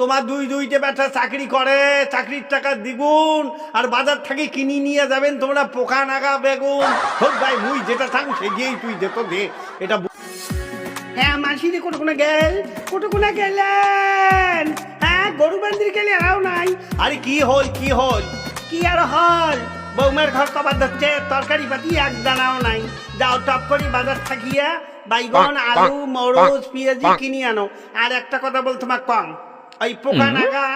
তোমার দুই দুইটে ব্যাটা চাকরি করে চাকরির টাকা দ্বিগুণ আর বাজার থেকে কিনি নিয়ে যাবেন তোমরা পোকা নাগা বেগুন। হোক ভাই মুই যেটা থাক সেগিয়েই তুই দে তো দে। এটা হ্যাঁ কোনে গেল কোটো কোনে গেলেন। হ্যাঁ গরু বান্দির গেলে আরাও নাই। আরে কি হল কি হল? কি আর হল? বৌমের ঘর কবার ধরছে তরকারি পাতি এক দানাও নাই। যাও টপ করি বাজার থাকিয়া বাইগন আলু মরচ পেঁয়াজি কিনি আনো। আর একটা কথা বল তোমার কম। ওই পোকা নাগা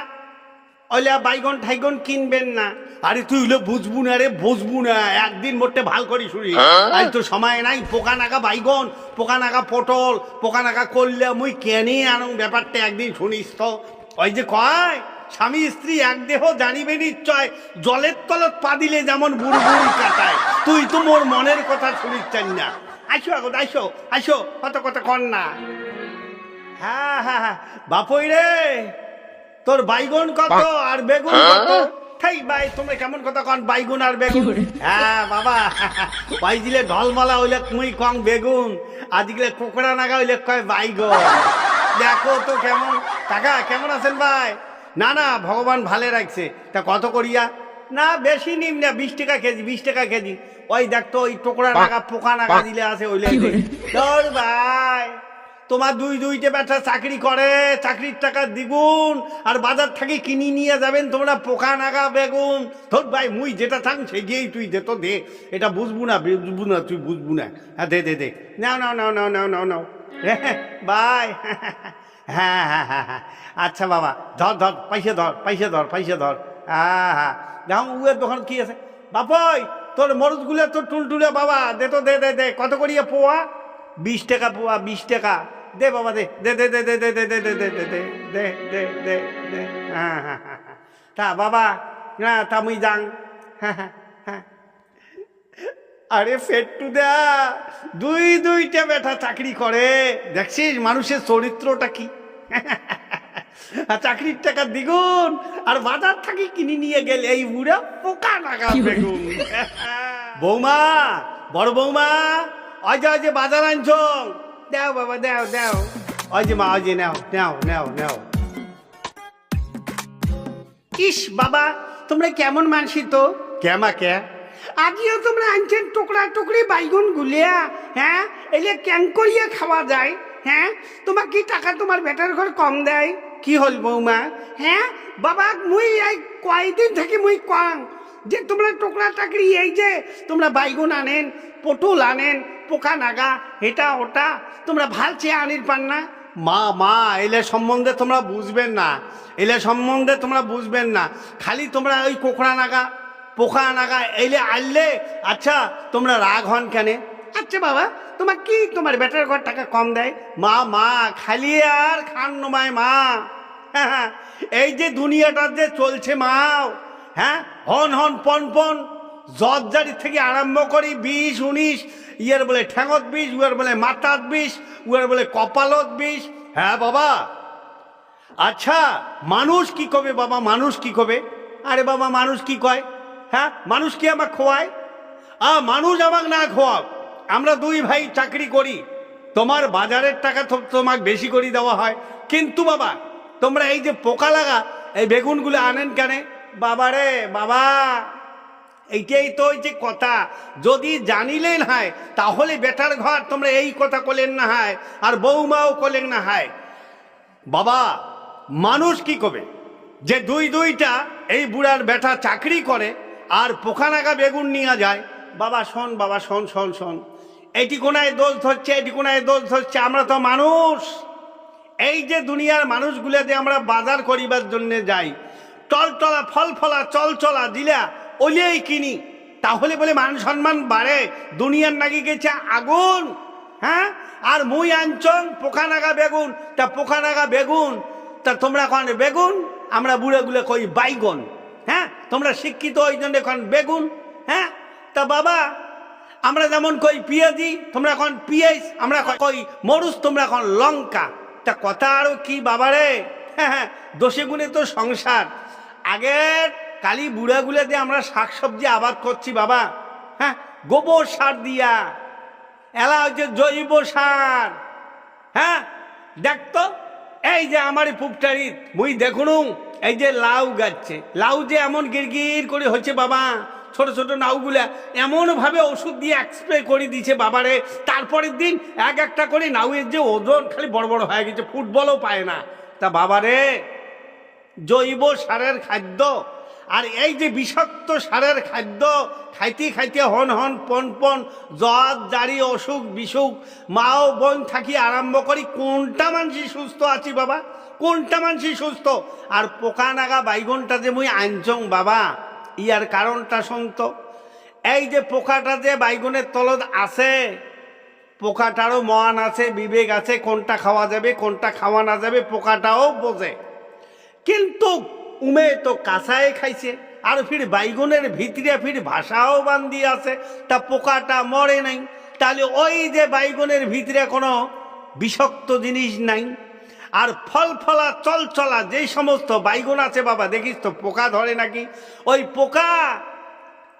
ওইলা বাইগন ঠাইগন কিনবেন না। আরে তুই হলো বুঝবু না রে বুঝবু না। একদিন মোটে ভালো করি শুনি আজ তো সময় নাই পোকা নাগা বাইগন পোকা নাগা পটল পোকা নাগা করলে মুই কেনে আনো ব্যাপারটা একদিন শুনিস তো। ওই যে কয় স্বামী স্ত্রী এক দেহ জানিবে নিশ্চয় জলের তলত পা দিলে যেমন বুড়বুড়ি কাটায়। তুই তো মোর মনের কথা শুনিস চাই না। আইসো আগত আসো আইসো কত কথা কর না হ্যাঁ হ্যাঁ হ্যাঁ। বাপই রে! তোর বাইগুন কত আর বেগুন কত? থাই ভাই তোমরা কেমন কথা কন বাইগুন আর বেগুন? হ্যাঁ বাবা। পাই দিলে ঢলমালা হইলে মুই কং বেগুন? আজকে কোকড়া নাগা হইলে কয় বাইগুন? দেখো তো কেমন। কাকা কেমন আছেন ভাই? না না ভগবান ভালে রাখছে। তা কত করিয়া? না বেশি নিম না বিশ টাকা কেজি বিশ টাকা কেজি। ওই দেখতো ওই টোকরা নাগা পোকা নাগা দিলে আছে ওইলে তোর ভাই। তোমার দুই দুইটে ব্যাটা চাকরি করে, চাকরির টাকা দ্বিগুণ, আর বাজার থেকে কিনি নিয়ে যাবেন তোমরা পোকা নাগা বেগুন। তোর ভাই, মুই যেটা থাক সেগিয়েই তুই দে, তো দে। এটা বুঝব না বুঝব না, তুই বুঝব না। হ্যাঁ দে দে দে। নাও নাও নাও নাও নাও নাও নাও। বাই হ্যাঁ হ্যাঁ হ্যাঁ হ্যাঁ। আচ্ছা বাবা, ধর ধর, পয়সা ধর পয়সা ধর পয়সা ধর। হ্যাঁ হ্যাঁ। দেখো, উয়ের দোকান কি আছে? বাপই, তোর মরুচগুলো তোর টুলটুলে বাবা। দে তো, দে দে দে। কত করিয়া পোয়া? বিশ টাকা পোয়া বিশ টাকা দে বাবা দে দে দে দে দে দে দে দে দে দে দে দে দে দে দে দে হ্যাঁ হ্যাঁ হ্যাঁ হ্যাঁ। তা বাবা না তা মুই যাং হ্যাঁ হ্যাঁ হ্যাঁ আরে ফেট্টু দা দুই দুইটা বেটা চাকরি করে দেখছিস মানুষের চরিত্রটা কি আর চাকরির টাকা দ্বিগুণ আর বাজার থাকি কিনে নিয়ে গেলে এই বুড়া পোকা লাগা বেগুন বৌমা বড় বৌমা ওই যে ওই যে বাজার আনছ। দেও বাবা দেও দেও। ওই যে মা ওই যে নেও নেও নেও নেও। ইস বাবা তোমরা কেমন মানসি তো কেমা কে? আজিও তোমরা আনছেন টুকরা টুকরি বাইগুন গুলিয়া হ্যাঁ? এলে ক্যাং করিয়া খাওয়া যায় হ্যাঁ? তোমার কি টাকা তোমার বেটার ঘর কম দেয়? কি হল বৌমা? হ্যাঁ? বাবা মুই এই কয়দিন থেকে মুই কং যে তোমরা টুকরা টাকরি এই যে তোমরা বাইগুন আনেন পটল আনেন পোকা নাগা এটা ওটা তোমরা ভালো চেয়ে আনির পান না? মা মা এলে সম্বন্ধে তোমরা বুঝবেন না। এলে সম্বন্ধে তোমরা বুঝবেন না। খালি তোমরা ওই কোকড়া নাগা পোকা নাগা এলে আনলে আচ্ছা তোমরা রাগ হন কেন? আচ্ছা বাবা তোমার কি তোমার বেটার ঘর টাকা কম দেয়? মা মা খালি আর খান নমায় মা। হ্যাঁ, হ্যাঁ, এই যে দুনিয়াটা যে চলছে মাও হ্যাঁ হন হন পন পন। জর্জারি থেকে আরম্ভ করি বিষ উনিশ, ইয়ের বলে ঠ্যাঙত বিষ উয়ার বলে মাথাত বিষ উয়ার বলে কপালত বিষ হ্যাঁ বাবা। আচ্ছা মানুষ কি কবে বাবা? মানুষ কি কবে? আরে বাবা, মানুষ কি কয়? হ্যাঁ মানুষ কি আমাকে খোয়ায় আ, মানুষ আমাকে না খোয়াক আমরা দুই ভাই চাকরি করি। তোমার বাজারের টাকা তো তোমাকে বেশি করে দেওয়া হয়। কিন্তু বাবা, তোমরা এই যে পোকা লাগা, এই বেগুনগুলো আনেন কেন? বাবা রে, বাবা। এইটাই তো ওই যে কথা। যদি জানিলেন হয়, তাহলে বেটার ঘর তোমরা এই কথা করলেন না হয়, আর বৌমাও করলেন না হয়। বাবা, মানুষ কি করবে যে দুই দুইটা এই বুড়ার বেটা চাকরি করে, আর পোকানাগা বেগুন নিয়ে যায়। বাবা, শোন বাবা, শোন শোন শোন। এইটি কোনায় দোষ ধরছে, এটি কোনায় দোষ ধরছে, আমরা তো মানুষ। এই যে দুনিয়ার মানুষগুলোতে আমরা বাজার করিবার জন্য যাই। টলটলা ফল ফলা চল চলা দিলা ওলিয়েই কিনি। তাহলে বলে মান সম্মান বাড়ে। দুনিয়ার নাকি গেছে আগুন হ্যাঁ? আর মুই আনচং পোকা নাগা বেগুন। তা পোকা নাগা বেগুন, তা তোমরা কন বেগুন? আমরা বুড়েগুলো কই বাইগন হ্যাঁ? তোমরা শিক্ষিত ওই জন্য এখন বেগুন হ্যাঁ? তা বাবা, আমরা যেমন কই পিঁয়াজি, তোমরা এখন পিঁয়াজ, আমরা কই মরুচ, তোমরা এখন লঙ্কা। তা কথা আরও কি বাবারে? হ্যাঁ হ্যাঁ দোষে গুণে তো সংসার। আগের কালী বুড়াগুলো দিয়ে আমরা শাকসবজি আবাদ করছি বাবা। হ্যাঁ? গোবর সার দিয়া। এলা হচ্ছে জৈব সার। হ্যাঁ? দেখতো এই যে আমার পুপটারি, মুই দেখুন, এই যে লাউ গাচ্ছে। লাউ যে এমন গিরগির করে হচ্ছে বাবা, ছোট ছোট নাউগুলা এমন ভাবে ওষুধ দিয়ে এক্সপ্রে করে দিছে বাবারে। তারপরের দিন এক একটা করে নাউয়ের যে ওজন খালি বড় বড় হয়ে গেছে, ফুটবলও পায় না। তা বাবারে, জৈব সারের খাদ্য আর এই যে বিষাক্ত সারের খাদ্য, খাইতে খাইতে হন হন পন পন, জ্বর, জারি, অসুখ, বিসুখ, মাও বোন থাকি আরম্ভ করি, কোনটা মানসি সুস্থ আছি বাবা? কোনটা মানসি সুস্থ? আর পোকা নাগা বাইগনটা যে মুই আনছং বাবা, ইয়ার কারণটা শুনত। এই যে পোকাটা যে বাইগনের তলত আছে, পোকাটারও মন আছে, বিবেক আছে, কোনটা খাওয়া যাবে, কোনটা খাওয়া না যাবে, পোকাটাও বোঝে। কিন্তু উমে তো কাঁচায় খাইছে, আর ফির বাইগুনের ভিতরে ফির ভাষাও বান্ধি আছে, তা পোকাটা মরে নাই। তাহলে ওই যে বাইগুনের ভিতরে কোনো বিষাক্ত জিনিস নাই। আর ফল ফলা চল চলা যেই সমস্ত বাইগুন আছে বাবা, দেখিস তো পোকা ধরে নাকি? ওই পোকা,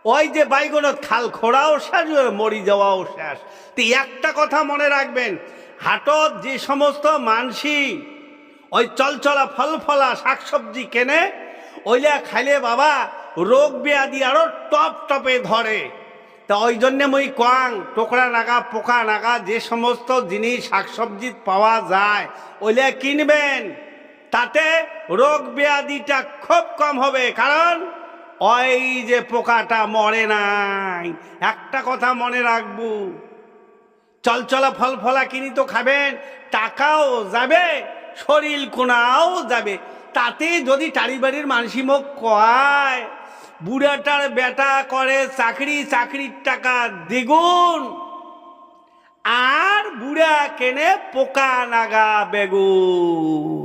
ওই যে বাইগনত খাল খোড়াও শেষ মরি যাওয়াও শেষ। তো একটা কথা মনে রাখবেন, হাটত যে সমস্ত মানসি ওই চলচলা ফল ফলা শাকসবজি কেনে, ওইলা খাইলে বাবা রোগ ব্যাধি আরও টপ টপে ধরে। তা ওই জন্যে মই কোয়াং, টোকরা নাগা, পোকা নাগা, যে সমস্ত জিনিস শাকসবজি পাওয়া যায়, ওইলা কিনবেন। তাতে রোগ ব্যাধিটা খুব কম হবে, কারণ ওই যে পোকাটা মরে নাই। একটা কথা মনে রাখব, চলচলা ফল ফলা কিনি তো খাবেন, টাকাও যাবে শরীর কোনাও যাবে। তাতে যদি টাড়ি বাড়ির মানসি মুখ কয়, বুড়াটার বেটা করে চাকরি, চাকরির টাকা দ্বিগুণ, আর বুড়া কেনে পোকা নাগা বেগুন।